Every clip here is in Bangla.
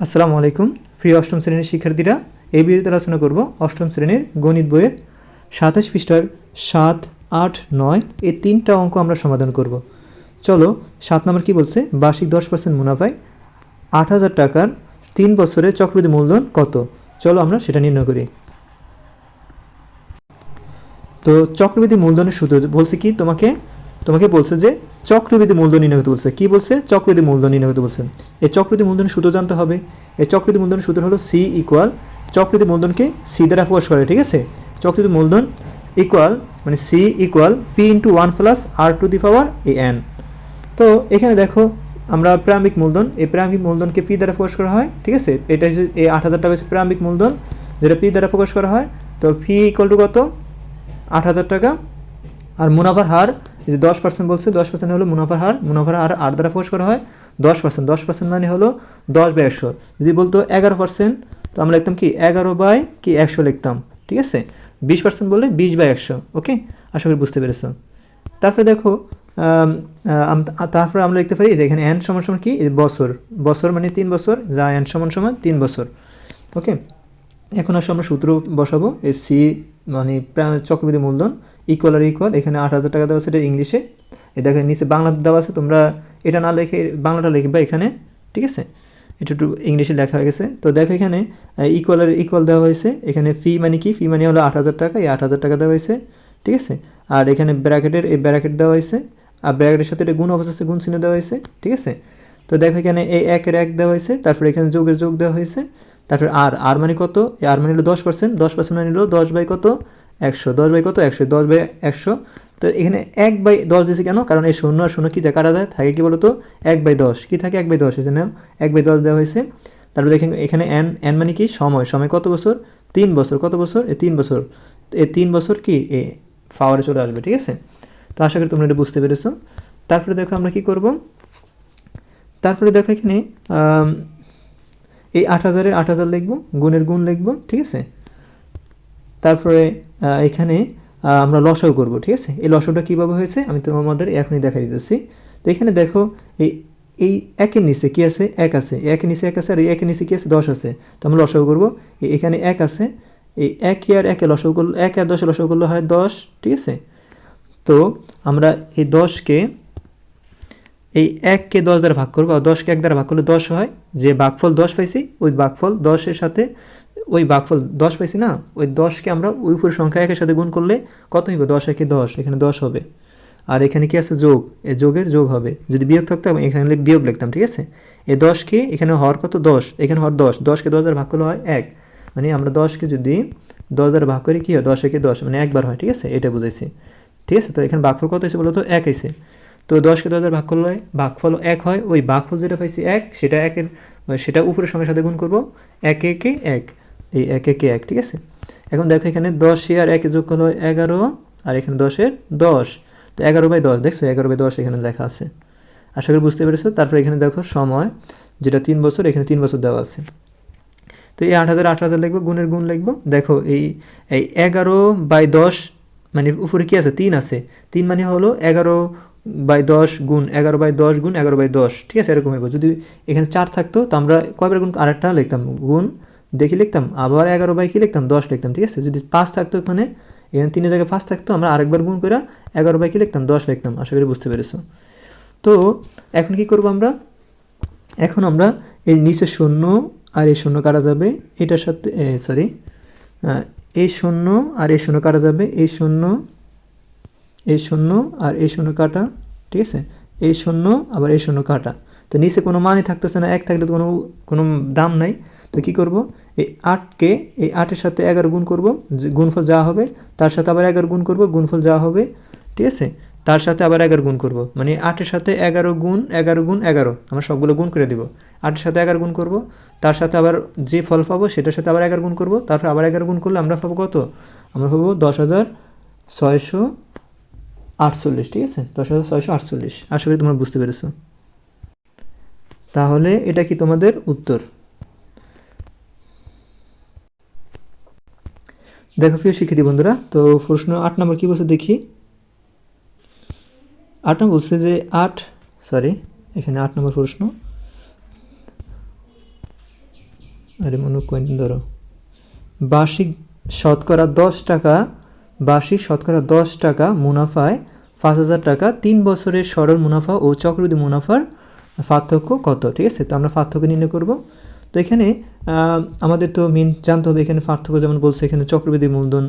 আসসালামু আলাইকুম। প্রিয় অষ্টম শ্রেণির শিক্ষার্থীরা, এই ভিডিওতে আলোচনা করব অষ্টম শ্রেণির গণিত বইয়ের সাতাশ পৃষ্ঠার সাত, আট, নয়, এই তিনটা অঙ্ক আমরা সমাধান করব। চলো, সাত নম্বর কি বলছে? বার্ষিক দশ পার্সেন্ট মুনাফায় আট হাজার টাকার তিন বছরে চক্রবৃদ্ধি মূলধন কত? চলো আমরা সেটা নির্ণয় করি। তো চক্রবৃদ্ধি মূলধনের সূত্র বলছে কি তোমাকে? তোমাকে বলছে যে চক্রবৃদ্ধি মূলধন নির্ণয় করতে বলছে। কি বলছে? চক্রবৃদ্ধি মূলধন নির্ণয় করতে বলছে। এই চক্রবৃদ্ধি মূলধনের সূত্র জানতে হবে। এই চক্রবৃদ্ধি মূলধনের সূত্র হলো সি ইকুয়াল চক্রবৃদ্ধি মূলধনকে সি দ্বারা প্রকাশ করে, ঠিক আছে? চক্রবৃদ্ধি মূলধন ইকুয়াল মানে C equal P into one plus R to the power A N তো এখানে দেখো, আমরা প্রারম্ভিক মূলধন, এই প্রারম্ভিক মূলধনকে পি দ্বারা প্রকাশ করা হয়, ঠিক আছে? এটা হচ্ছে এই আট হাজার টাকা হচ্ছে প্রারম্ভিক মূলধন, যেটা পি দ্বারা প্রকাশ করা হয়। তো পি ইকুয়াল টু কত? আট হাজার টাকা। আর মুনাফার হার যে দশ পার্সেন্ট বলছে, দশ পার্সেন্ট হলো মুনাফার হার মুনাফার হার আট দ্বারা প্রকাশ করা হয় দশ পার্সেন্ট দশ পার্সেন্ট মানে হলো দশ বাই একশো। যদি বলতো এগারো পার্সেন্ট তো আমরা লিখতাম কি, এগারো বাই কি একশো লিখতাম, ঠিক আছে? বিশ পার্সেন্ট বললে বিশ বাই একশো, ওকে? আশা করি বুঝতে পেরেছ। তারপরে দেখো তারপরে আমরা লিখতে পারি যে এখানে এন সমান সমান কি? বছর। বছর মানে তিন বছর, যা এন সমান সমান তিন বছর, ওকে? এখন আসলে আমরা সূত্র বসাবো সি মানে চক্রবৃদ্ধি মূলধন ইকুয়াল আর ইকুয়াল এখানে আট হাজার টাকা দেওয়া আছে এটা ইংলিশে এই দেখো নিচে বাংলা দেওয়া আছে, তোমরা এটা না লিখে, বাংলাটা লিখবে এখানে, ঠিক আছে? এটা একটু ইংলিশে লেখা হয়ে গেছে। তো দেখো এখানে ইকুয়াল আর ইকুয়াল দেওয়া হয়েছে, এখানে ফি মানে কি? ফি মানে হলো আট হাজার টাকা, এই আট হাজার টাকা দেওয়া হয়েছে, ঠিক আছে? আর এখানে ব্র্যাকেটের, এই ব্র্যাকেট দেওয়া হয়েছে, আর ব্র্যাকেটের সাথে এটা গুণ অবস্থা গুণ চিহ্ন দেওয়া হয়েছে, ঠিক আছে? তো দেখো এখানে এই একের এক দেওয়া হয়েছে, তারপরে এখানে যোগের যোগ দেওয়া হয়েছে তারপরে আর আর মানে কত? আর মানে হলো দশ পার্সেন্ট দশ পার্সেন্ট মানে হলো দশ বাই কত? একশো। দশ বাই কত? একশো। দশ বাই একশো। তো এখানে এক বাই দশ দিয়েছে কেন? কারণ এই শূন্য আর শূন্য কী যায় কাটা যায়? থাকে কি বলতো? এক বাই দশ। কী থাকে? এক বাই দশ। এখানে এক বাই দশ দেওয়া হয়েছে। তারপরে দেখেন এখানে এন এন মানে কি? সময়। সময় কত বছর? তিন বছর। কত বছর? এই তিন বছর। এই তিন বছর কি? এ ফাওয়ারে চলে আসবে। ঠিক আছে? তো আশা করি তোমরা এটা বুঝতে পেরেছ। তারপরে দেখো আমরা কি করব? তারপরে দেখো এখানে এই আট হাজারের আট হাজার লিখব, গুণের গুণ লিখব, ঠিক আছে? তারপরে এখানে আমরা লসাও করব, ঠিক আছে? এই লসাওটা কীভাবে হয়েছে? আমি তোমাদের এখনই দেখা দিতেছি। তো এখানে দেখো, এই এই একের নিচে কী আছে? এক আছে। একের নিচে এক আছে আর এই একের নিচে কী আছে? দশ আছে। তো আমরা লসাও করব। এখানে এক আছে। এই এক আর একে লসাও করলে, এক আর দশে লসাও করলে হয় দশ, ঠিক আছে? তো আমরা এই দশকে এই এককে দশ দ্বারা ভাগ করব, আর দশকে এক দ্বারা ভাগ করলে দশ হয়। যে বাঘফল দশ পাইছি, ওই বাঘফল দশের সাথে, ওই বাঘফল দশ পাইছি না, ওই দশকে আমরা ওই উপরের সংখ্যা একের সাথে গুণ করলে কত হইব? দশ একে দশ, এখানে দশ হবে। আর এখানে কি আছে? যোগ। এই যোগের যোগ হবে। যদি বিয়োগ থাকতো, আমি এখানে বিয়োগ লিখতাম, ঠিক আছে? এই দশকে এখানে হওয়ার কত? দশ। এখানে হওয়ার দশ। দশকে দশ দ্বারা ভাগ করলে হয় এক। মানে আমরা দশকে যদি দশ দ্বারা ভাগ করি, কী হয়? দশ একে দশ মানে একবার হয়, ঠিক আছে? এটা বুঝাইছি। ঠিক আছে? তো এখানে ভাগফল কত হয়েছে বলো তো এক হয়েছে তো দশকে দশ ভাগ করলে হয়, ভাগফল এক হয়, ওই ভাগফল যেটা পাইছি এক, সেটা একের, সেটা উপরের সঙ্গে সাথে গুণ করব, এক একে এক, এই এক একে এক, ঠিক আছে? এখন দেখো এখানে দশে আর একে যোগ করলে হয় এগারো, আর এখানে দশের দশ, তো এগারো বাই দশ, দেখছ? এগারো বাই দশ এখানে লেখা আছে। আশা করি বুঝতে পেরেছ? তারপরে এখানে দেখো সময়, যেটা তিন বছর, এখানে তিন বছর দেওয়া আছে। তো এই আট হাজার আট হাজার লিখব, গুণের গুণ লিখব। দেখো এই এই এগারো বাই দশ মানে উপরে কি আছে? তিন আছে। তিন মানে হলো এগারো বাই দশ গুণ এগারো বাই দশ গুণ এগারো বাই দশ, ঠিক আছে? এরকম হইব। যদি এখানে চার থাকতো, তো আমরা কয়বার গুণ আরেকটা লিখতাম? গুণ দেখি লিখতাম, আবার এগারো বাই কি লিখতাম? দশ লিখতাম, ঠিক আছে? যদি পাঁচ থাকতো এখানে এখানে তিনের জায়গায় পাঁচ থাকতো, আমরা আরেকবার গুণ করে এগারো বাই কি লিখতাম? দশ লিখতাম, আশা করি বুঝতে পেরেছ। তো এখন কি করব আমরা? এখন আমরা এই নিচে শূন্য আর এই শূন্য কাটা যাবে। এটার সাথে সরি এই শূন্য আর এই শূন্য কাটা যাবে। এই শূন্য এই শূন্য আর এই শূন্য কাটা, ঠিক আছে? এই শূন্য, আবার এই শূন্য কাটা। তো নিচে কোনো মানই থাকতেছে না, এক থাকলে তো কোনো কোনো দাম নাই। তো কি করব? এই আটকে এই আটের সাথে এগারো গুণ করব গুণফল যা হবে, তার সাথে আবার এগারো গুণ করব, গুণফল যা হবে, ঠিক আছে? তার সাথে আবার এগারো গুণ করব। মানে আটের সাথে এগারো গুণ এগারো গুণ, এগারো। আমরা সবগুলো গুণ করে দিব। আটের সাথে এগারো গুণ করব, তার সাথে আবার যে ফল পাবো, সেটার সাথে আবার এগারো গুণ করব। তারপর আবার এগারো গুণ করলে আমরা পাবো কত? আমরা পাবো দশ হাজার ছয়শো আটচল্লিশ, ঠিক আছে? দশ হাজার ছয়শো আটচল্লিশ। আশা করি তোমরা বুঝতে পেরেছ। তাহলে এটা কি তোমাদের উত্তর? দেখো প্রিয় শিক্ষার্থী বন্ধুরা, তো প্রশ্ন আট নম্বর কী বলছে দেখি? আট নম্বর বলছে যে আট সরি এখানে আট নম্বর প্রশ্ন। আরে মনে কয়েন ধরো। বার্ষিক শতকরা দশ টাকা বার্ষিক শতকরা দশ টাকা মুনাফায় পাঁচ হাজার টাকা, তিন বছরের সরল মুনাফা ও চক্রবৃদ্ধি মুনাফার পার্থক্য কত? ঠিক আছে, তো আমরা পার্থক্য নির্ণয় করব। তো এখানে আমাদের তো মেন জানতে হবে এখানে পার্থক্য যেমন বলছে, এখানে চক্রবৃদ্ধি মূলধন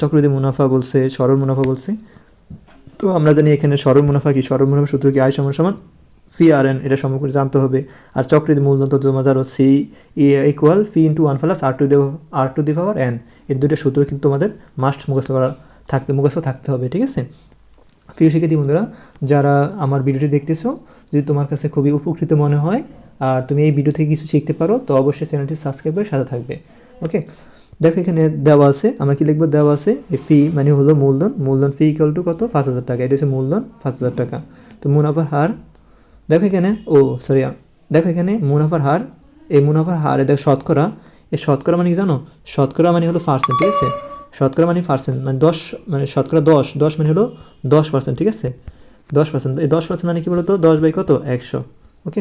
চক্রবৃদ্ধি মুনাফা বলছে, সরল মুনাফা বলছে। তো আমরা জানি এখানে সরল মুনাফা কি? সরল মুনাফা সূত্র কি? আয় সমান সমান ফি আর এন এটা সম্পর্কে জানতে হবে। আর চক্রের মূলধন তো জমা যারো C equal P into one plus R to the R to the power N এর দুটো সূত্র কিন্তু তোমাদের মাস্ট মুখস্থ করা, থাকতে, মুখস্থ থাকতে হবে, ঠিক আছে? প্রিয় শিক্ষার্থী বন্ধুরা, যারা আমার ভিডিওটি দেখতেছো, যদি তোমার কাছে খুবই উপকৃত মনে হয়, আর তুমি এই ভিডিও থেকে কিছু শিখতে পারো, তো অবশ্যই চ্যানেলটি সাবস্ক্রাইব করে সাথে থাকবে, ওকে? দেখো, এখানে দেওয়া আছে, আমরা কি লিখব? দেওয়া আছে ফি মানে হলো মূলধন মূলধন ফি ইকুয়াল টু কত? পাঁচ হাজার টাকা, এটা হচ্ছে মূলধন, পাঁচ হাজার টাকা। তো মুনাফার হার দেখো এখানে, ও সরি দেখো এখানে মুনাফার হার, এই মুনাফার হার দেখো শতকরা, এই শতকরা মানে কি জানো? শতকরা মানে হলো পার্সেন্ট ঠিক আছে? শতকরা মানে পার্সেন্ট মানে দশ মানে শতকরা দশ দশ মানে হলো দশ পার্সেন্ট ঠিক আছে? দশ পার্সেন্ট এই দশ পার্সেন্ট মানে কি বলতো? দশ বাই কত? একশো ওকে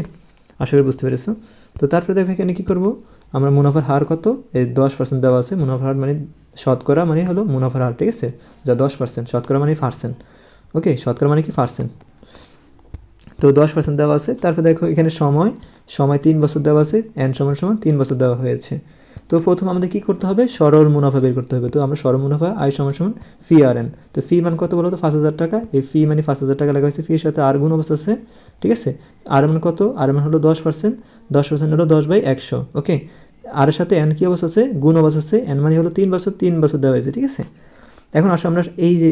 আশা করি বুঝতে পেরেছ। তো তারপরে দেখো এখানে কী করব? আমরা মুনাফার হার কত? এই দশ পার্সেন্ট দেওয়া আছে, মুনাফার হার মানে শতকরা মানে হলো মুনাফার হার, ঠিক আছে? যা দশ পার্সেন্ট শতকরা মানে পার্সেন্ট ওকে শতকরা মানে কি পার্সেন্ট তো দশ পার্সেন্ট দেওয়া আছে। তারপর দেখো এখানে সময় সময় তিন বছর দেওয়া আছে এন সমান সমান তিন বছর দেওয়া হয়েছে। তো প্রথম আমাদের কী করতে হবে? সরল মুনাফা বের করতে হবে। তো আমরা সরল মুনাফা আয় সমান সমান ফি আর এন তো ফি মান কত বলো তো পাঁচ হাজার টাকা। এই ফি মানে পাঁচ হাজার টাকা লেখা হয়েছে। ফির সাথে আর গুণ অবস্থা আছে, ঠিক আছে? আর মান কত? আর মান হলো দশ পার্সেন্ট দশ পার্সেন্ট হলো দশ বাই একশো, ওকে? আর সাথে এন কী অবস্থা আছে? গুণ অবস্থা আছে। এন মানে হলো তিন বছর তিন বছর দেওয়া হয়েছে, ঠিক আছে? এখন আসো আমরা এই যে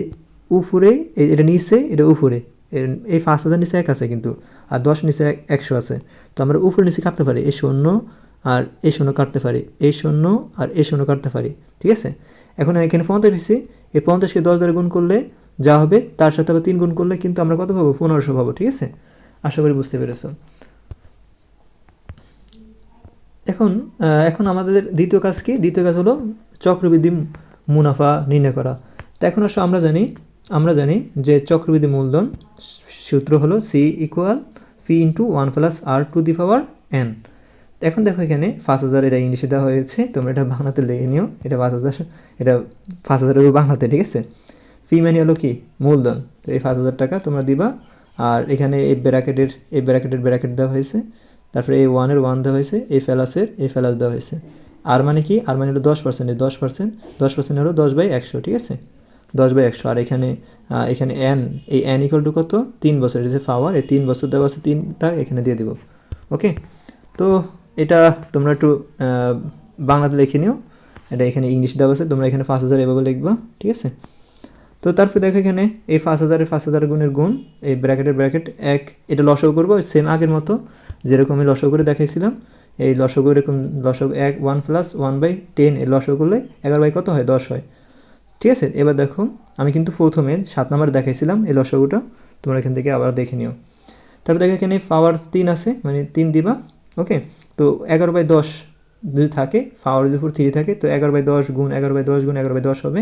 উপরে এটা নিচে, এটা উপরে। এর- এই পাঁচ হাজার নিচে এক আছে কিন্তু, আর দশ নিচে একশো আছে। তো আমরা উপরে নিচে কাটতে পারি, এই শূন্য আর এই শূন্য কাটতে পারি, এই শূন্য আর এই শূন্য কাটতে পারি, ঠিক আছে? এখন এখানে পঞ্চাশ দিচ্ছি এই পঞ্চাশকে দশ দ্বারা গুণ করলে যা হবে, তার সাথে আবার তিন গুণ করলে কিন্তু আমরা কত পাবো? পনেরোশো পাবো, ঠিক আছে? আশা করি বুঝতে পেরেছ। এখন এখন আমাদের দ্বিতীয় কাজ কি? দ্বিতীয় কাজ হলো চক্রবৃদ্ধি মুনাফা নির্ণয় করা। তো এখন আসলে আমরা জানি আমরা জানি যে চক্রবৃদ্ধি মূলধন সূত্র হলো C equal P into one plus R to the power N এখন দেখো এখানে পাঁচ হাজার এটা ইংলিশে দেওয়া হয়েছে, তোমরা এটা বাংলাতে লেগে নিও। এটা পাঁচ হাজার, এটা পাঁচ হাজার বাংলাতে, ঠিক আছে? ফি মানে হলো কি? মূলধন। তো এই পাঁচ হাজার টাকা তোমরা দিবা। আর এখানে এই ব্র্যাকেটের এই ব্র্যাকেটের ব্র্যাকেট দেওয়া হয়েছে। তারপরে এই ওয়ানের ওয়ান দেওয়া হয়েছে, এই ফেলাসের এই ফেলাস দেওয়া হয়েছে। আর মানে কি? আর মানে হলো দশ পার্সেন্ট এই দশ পার্সেন্ট দশ পার্সেন্ট হলো দশ বাই একশো, ঠিক আছে? দশ বাই একশো। আর এখানে এখানে এন এই এন ইকুয়াল টু কত? তিন বছর। এটা যে পাওয়ার এই তিন বছর দেওয়া আছে তিনটা এখানে দিয়ে দিব। ওকে তো এটা তোমরা একটু বাংলাতে লিখে নিও। এটা এখানে ইংলিশ দেওয়া আছে। তোমরা এখানে পাঁচ হাজার এভাবে লিখবা। ঠিক আছে? তো তারপরে দেখো এখানে, এই পাঁচ হাজারের পাঁচ হাজার গুণের গুণ, এই ব্র্যাকেটের ব্র্যাকেট এক, এটা লসও করব সেম আগের মতো। যেরকম আমি লসও করে দেখাইছিলাম, এই লসগু এরকম, লসগু এক one plus one by ten এই লসগু করলে এগারো বাই কত হয়? দশ হয়। ঠিক আছে? এবার দেখো, আমি কিন্তু প্রথমে সাত নাম্বার দেখাইছিলাম এই লসগুটা। তোমরা এখান থেকে আবার দেখে নিও। তারপর দেখো এখানে পাওয়ার তিন আছে মানে তিন দিবা ওকে তো এগারো বাই দশ যদি থাকে পাওয়ার যদি উপর থ্রি থাকে, তো এগারো বাই দশ গুণ এগারো বাই দশ গুণ এগারো বাই দশ হবে।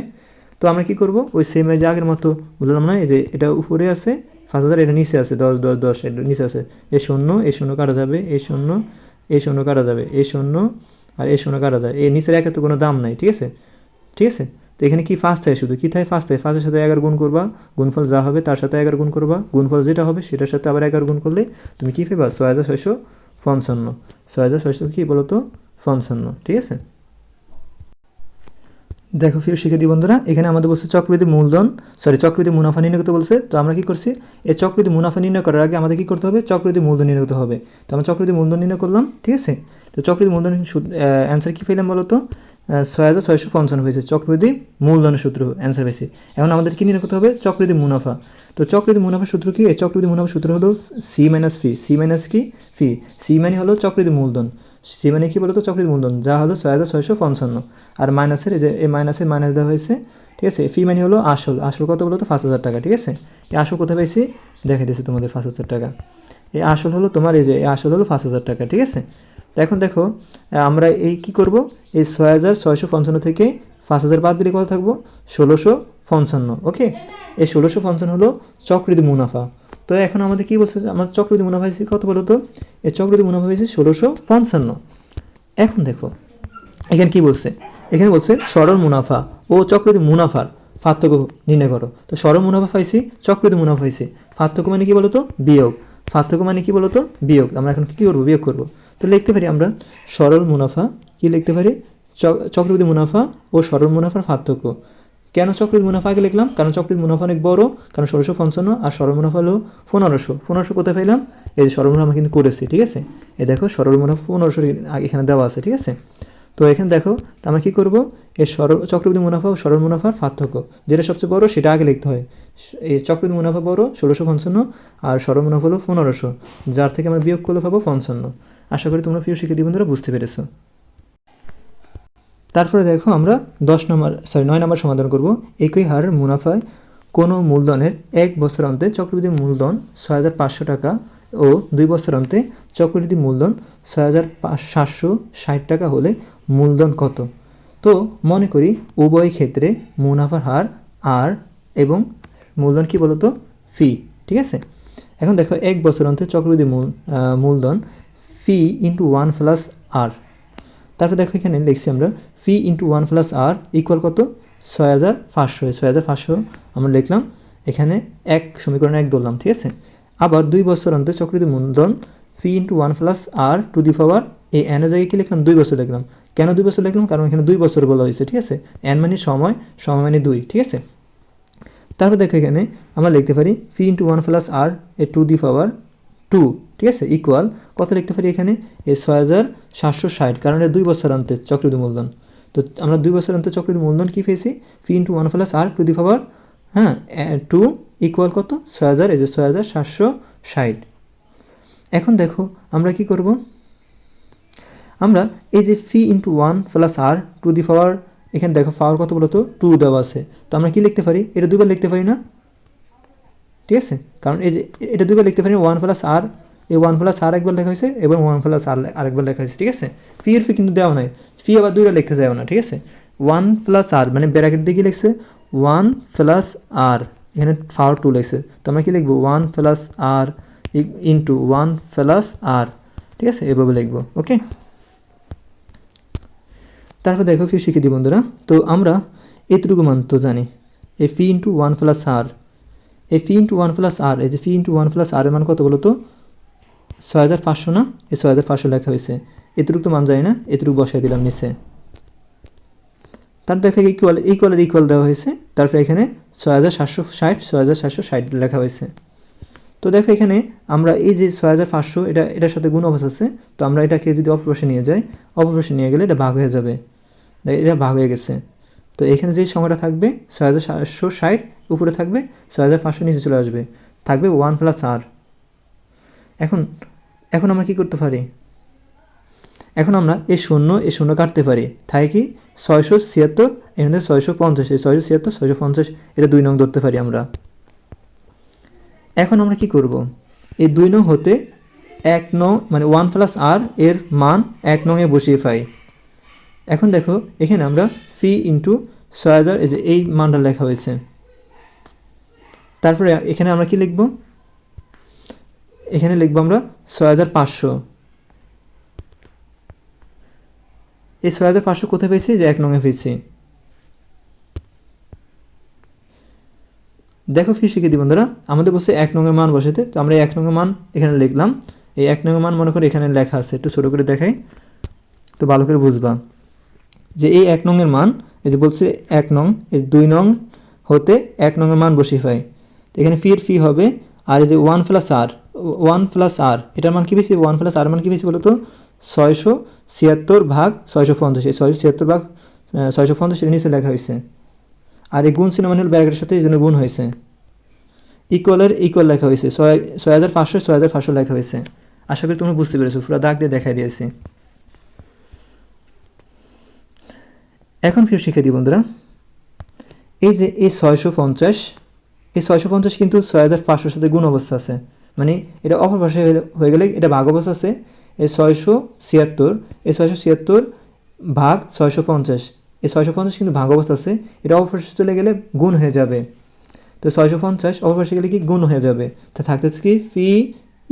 তো আমরা কি করব? ওই সেম যে আগের মতো বললাম না যে এটা উপরে আছে, পাঁচ হাজার, এটা নিচে আছে, দশ দশ দশ, এটা নিচে আছে। এ শূন্য এ শূন্য কাটা যাবে এই শূন্য, এ শূন্য কাটা যাবে এই শূন্য, আর এ শূন্য কাটা যায়। এই নিচের একে তো কোনো দাম নাই, ঠিক আছে? ঠিক আছে? তো এখানে কি ফার্স্ট থাকে শুধু কি থাকে? ফার্স্ট থাকে ফার্স্টের সাথে এগারো গুণ করবা, গুণফল যা হবে তার সাথে এগারো গুণ করবা। গুণফল যেটা হবে সেটার সাথে আবার এগারো গুণ করলে তুমি কী পেবা ছয় হাজার ছয়শো পঞ্চান্ন। ছয় হাজার ছয়শো কী বলো তো পঞ্চান্ন। ঠিক আছে? দেখো ফির শিক্ষার্থী বন্ধুরা, এখানে আমাদের বলছে চক্রবৃদ্ধি মূলধন সরি চক্রবৃদ্ধি মুনাফা নির্ণয় করতে বলছে। তো আমরা কি করছি? এই চক্রবৃদ্ধি মুনাফা নির্ণয় করার আগে আমাদের কি করতে হবে? চক্রবৃদ্ধি মূলধন নির্ণয় করতে হবে। তো আমরা চক্রবৃদ্ধি মূলধন নির্ণয় করলাম, ঠিক আছে? তো চক্রবৃদ্ধি মূলধন অ্যান্সার কী পেলাম বলো তো ছয় হাজার ছয়শো পঞ্চান্ন হয়েছে চক্রবৃদ্ধি মূলধনের সূত্র অ্যান্সার পেয়েছি। এখন আমাদের কী নির্ণয় করতে হবে? চক্রবৃদ্ধি মুনাফা। তো চক্রবৃদ্ধি মুনাফার সূত্র কি? এই চক্রবৃদ্ধি মুনাফার সূত্র হলো C minus P C minus কি? ফি সি মানে হলো চক্রবৃদ্ধি মূলধন। সি মানে কি বলতো? চক্রবৃদ্ধি মূলধন। যা হলো ছয় হাজার ছয়শো পঞ্চান্ন। আর মাইনাসের এই যে, এই মাইনাসের মাইনাস দেওয়া হয়েছে, ঠিক আছে? ফি মানে হলো আসল। আসল কত বলতো? পাঁচ হাজার টাকা, ঠিক আছে? এই আসল কোথায় পাইছি দেখে দিয়েছি তোমাদের পাঁচ হাজার টাকা। এই আসল হলো তোমার, এই যে, এই আসল হলো পাঁচ হাজার টাকা, ঠিক আছে? এখন দেখো আমরা এই কি করব? এই ছয় হাজার ছয়শো পঞ্চান্ন থেকে পাঁচ হাজার বাদ দিলে কত থাকব? ষোলোশো পঞ্চান্ন ওকে এই ষোলোশো পঞ্চান্ন হলো চক্রবৃদ্ধি মুনাফা। তো এখন আমাদের কি বলছে? আমার চক্রবৃদ্ধি মুনাফা হয়েছে কত বলো তো? এই চক্রবৃদ্ধি মুনাফা হয়েছে ষোলোশো পঞ্চান্ন। এখন দেখো, এখানে কি বলছে? এখানে বলছে সরল মুনাফা ও চক্রবৃদ্ধি মুনাফার পার্থক্য নির্ণয় করো। তো সরল মুনাফা পাইছি, চক্রবৃদ্ধি মুনাফা পাইছি পার্থক্য মানে কি বলতো বিয়োগ। পার্থক্য মানে কি বলতো? বিয়োগ। আমরা এখন কি করব? বিয়োগ করব। তো লিখতে পারি আমরা সরল মুনাফা। কি লিখতে পারি? চক্রবৃদ্ধি মুনাফা ও সরল মুনাফার পার্থক্য। কেন চক্রবৃদ্ধি মুনাফা আগে লিখলাম? কারণ চক্রবৃদ্ধি মুনাফা অনেক বড়, কারণ ষোলোশো পঞ্চান্ন আর সরল মুনাফা হলো পনেরোশো। পনেরোশো কোথায় পেলাম এই সরল মুনাফা কিন্তু করেছি, ঠিক আছে? এ দেখো, সরল মুনাফা পনেরোশো এখানে দেওয়া আছে, ঠিক আছে? তো এখানে দেখো আমরা কী করব? এই সরল চক্রবৃদ্ধি মুনাফা ও সরল মুনাফার পার্থক্য। যেটা সবচেয়ে বড়, সেটা আগে লিখতে হয়। এই চক্রবৃদ্ধি মুনাফা বড়, ষোলোশো পঞ্চান্ন, আর সরল মুনাফা হলো পনেরোশো। যার থেকে আমরা বিয়োগ করলে পাবো পঞ্চান্ন। আশা করি তোমরা প্রিয় শিক্ষার্থী বন্ধুরা বুঝতে পেরেছ। তারপরে দেখো আমরা দশ নম্বর সরি নয় নম্বর সমাধান করব। একই হারের মুনাফায় কোনো মূলধনের এক বছর অন্তে চক্রবৃদ্ধি মূলধন ছয় হাজার পাঁচশো টাকা ও দুই বছর অন্তে চক্রবৃদ্ধি মূলধন ছয় হাজার সাতশো ষাট টাকা হলে মূলধন কত? তো মনে করি উভয় ক্ষেত্রে মুনাফার হার, আর এবং মূলধন কি বলতো? ফি, ঠিক আছে? এখন দেখো, এক বছর অন্তে চক্রবৃদ্ধি মূল মূলধন P into one plus R তারপর দেখো, এখানে লিখছি আমরা, P into one plus R equal কত? ছয় হাজার পাঁচশো। ছয় হাজার পাঁচশো আমরা লিখলাম, এখানে এক সমীকরণে এক ধরলাম, ঠিক আছে? আবার দুই বছর অন্তর চক্রবৃদ্ধি মূলধন P into one plus R to the power এই এনের জায়গায় কি লিখলাম? দুই বছর লিখলাম। কেন দুই বছর লিখলাম? কারণ এখানে দুই বছর বলা হয়েছে, ঠিক আছে? এন মানে সময় সময় মানে দুই, ঠিক আছে? তারপর দেখো এখানে আমরা লিখতে পারি P into one plus R A to the power two ঠিক আছে? ইকুয়াল কত লিখতে পারি এখানে? এ ছয় হাজার সাতশো ষাট, কারণ এটা দুই বছর অন্তে চক্রবৃদ্ধি মূলধন। তো আমরা দুই বছর অন্তে চক্রবৃদ্ধি মূলধন কী পেয়েছি? P into one plus R to the power হ্যাঁ? টু ইকুয়াল কত? ছয় হাজার, এই যে ছয় হাজার সাতশো ষাট। এখন দেখো, আমরা কি করব? আমরা এই যে P into one plus R to the power এখানে দেখো পাওয়ার কত বলতো? টু দেওয়া আছে। তো আমরা কি লিখতে পারি? এটা দুবার লিখতে পারি না? ঠিক আছে? কারণ এই যে এটা দুবার লিখতে পারি ওয়ান প্লাস আর এই ওয়ান প্লাস আর একবার লেখা হয়েছে এবং ওয়ান প্লাস আর আরেকবার লেখা হয়েছে, ঠিক আছে? ফি এর ফি কিন্তু দেওয়া নাই। ফি আবার দুইটা লিখতে যাবে না, ঠিক আছে? ওয়ান প্লাস আর মানে ব্যারাকেট দিয়ে কি লিখছে? ওয়ান প্লাস আর এখানে পাওয়ার টু লিখছে। তো আমরা কি লিখব? One plus R into one plus R ঠিক আছে? এভাবে লিখব ওকে তারপর দেখো ফি শিখে দিই বন্ধুরা। তো আমরা এতটুকু মান তো জানি। এ P into one plus R এই P into one plus R এই যে P into one plus R এর মান কত বলো তো? ছয় হাজার পাঁচশো না? এই ছয় হাজার পাঁচশো লেখা হয়েছে। এতটুকু তো মান যায় না, এতটুকু বসাই দিলাম নিচে। তার দেখা ইকুয়াল ইকুয়ালের ইকুয়াল দেওয়া হয়েছে। তারপরে এখানে ছয় হাজার সাতশো ষাট ছয় হাজার সাতশো ষাট লেখা হয়েছে। তো দেখো এখানে আমরা এই যে ছয় হাজার পাঁচশো এটা এটার সাথে গুণ অবস্থা আছে তো আমরা এটাকে যদি অপপ্রসে নিয়ে যাই অপপ্রসে নিয়ে গেলে এটা ভাগ হয়ে যাবে। দেখ, এটা ভাগ হয়ে গেছে। তো এখানে যে সংখ্যাটা থাকবে ছয় হাজার সাতশো ষাট উপরে থাকবে ছয় হাজার পাঁচশো নিচে চলে আসবে। থাকবে ওয়ান প্লাস আর। এখন এখন আমরা কি করতে পারি? এখন আমরা এই শূন্য এই শূন্য কাটতে পারি। তাই কি? ছয়শো ছিয়াত্তর এখানে ছয়শো পঞ্চাশ এই ছয়শো ছিয়াত্তর ছয়শো পঞ্চাশ এটা দুই নং ধরতে পারি আমরা। এখন আমরা কি করব? এই দুই নং হতে এক নং মানে ওয়ান প্লাস আর এর মান এক নংয়ে বসিয়ে পাই। এখন দেখো, এখানে আমরা ফি ইন্টু ছয় হাজার, এই যে এই মানটা লেখা হয়েছে। তারপরে এখানে আমরা কি লিখব? এখানে লিখব আমরা ছয় হাজার পাঁচশো। এই ছয় হাজার পাঁচশো কোথায় পেয়েছি? যে এক নঙে পেয়েছি। দেখো ফি শিখে বন্ধুরা। আমাদের বসে এক নঙের মান বসাতে তো আমরা এক নঙের মান এখানে লিখলাম। এই এক নঙের মান মনে করে এখানে লেখা আছে। একটু ছোটো করে দেখাই। তো ভালো করে বুঝবা। যে এই এক নংয়ের মান, এই যে বলছে এক নং, এই দুই নং হতে এক নংয়ের মান বসিয়ে তো এখানে ফির ফি হবে। আর এই যে one plus R, one plus R, এটার মান কী পেয়েছি ওয়ান প্লাস আর মান কী পেয়েছি বলো তো ছয়শো ছিয়াত্তর ভাগ ছয়শো পঞ্চাশ। এই ছয়শো ছিয়াত্তর ভাগ ছয়শো পঞ্চাশ এর নিচে লেখা হয়েছে। আর এই গুণ চিহ্ন মানে হলো ব্যারাকেটের সাথে এই জন্য গুণ হয়েছে। ইকুয়ালের ইকুয়াল লেখা হয়েছে। ছয় ছয় হাজার পাঁচশো ছয় হাজার পাঁচশো লেখা হয়েছে। আশা করি তোমরা বুঝতে পেরেছ। পুরো দাগ দিয়ে দেখাই দিয়েছি। এখন ফির শিখে দিই বন্ধুরা, এই যে এই ছয়শো পঞ্চাশ, এই ছয়শো পঞ্চাশ কিন্তু ছয় হাজার পাঁচশোর সাথে গুণ অবস্থা আছে। মানে এটা অপর ভাষায় হয়ে- গেলে এটা ভাগ অবস্থা আছে। এই ছয়শো ছিয়াত্তর, এই ছয়শো ছিয়াত্তর ভাগ ছয়শো পঞ্চাশ। এই ছয়শো পঞ্চাশ কিন্তু ভাগ অবস্থা আছে। এটা পাশে চলে গেলে গুণ হয়ে যাবে। তো ছয়শো পঞ্চাশ পাশে গেলে কি গুণ হয়ে যাবে? তা থাকতেছে কি ফি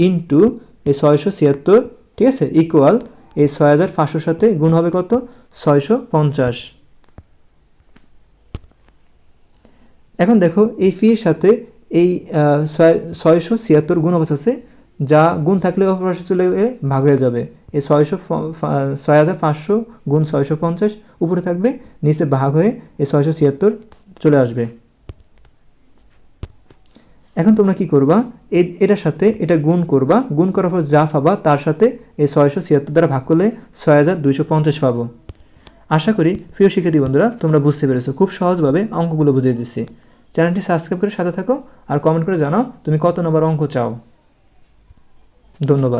ইন্টু এই ছয়শো ছিয়াত্তর, ঠিক আছে? ইকুয়াল এই ছয় হাজার পাঁচশোর সাথে গুণ হবে কত? ছয়শো পঞ্চাশ। এখন দেখো এই ফির সাথে এই ছয়, ছয়শো ছিয়াত্তর গুণ অবস্থা আছে। যা গুণ থাকলে অপর চলে গেলে ভাগ হয়ে যাবে। এই ছয়শো ছয় হাজার পাঁচশো গুণ ছয়শো পঞ্চাশ, উপরে থাকবে, নিচে ভাগ হয়ে এই ছয়শো ছিয়াত্তর চলে আসবে। এখন তোমরা কি করবা? এটার সাথে এটা গুণ করবা। গুণ করার পর যা পাবা তার সাথে এই ছয়শো ছিয়াত্তর দ্বারা ভাগ করলে ছয় হাজার দুইশো পঞ্চাশ পাবো। আশা করি প্রিয় শিক্ষার্থী বন্ধুরা, তোমরা বুঝতে পেরেছ। খুব সহজভাবে অঙ্কগুলো বুঝিয়ে দিচ্ছি। চ্যানেলটি সাবস্ক্রাইব করে সাথে থাকো আর কমেন্ট করে জানাও তুমি কত নম্বর অঙ্ক চাও। ধন্যবাদ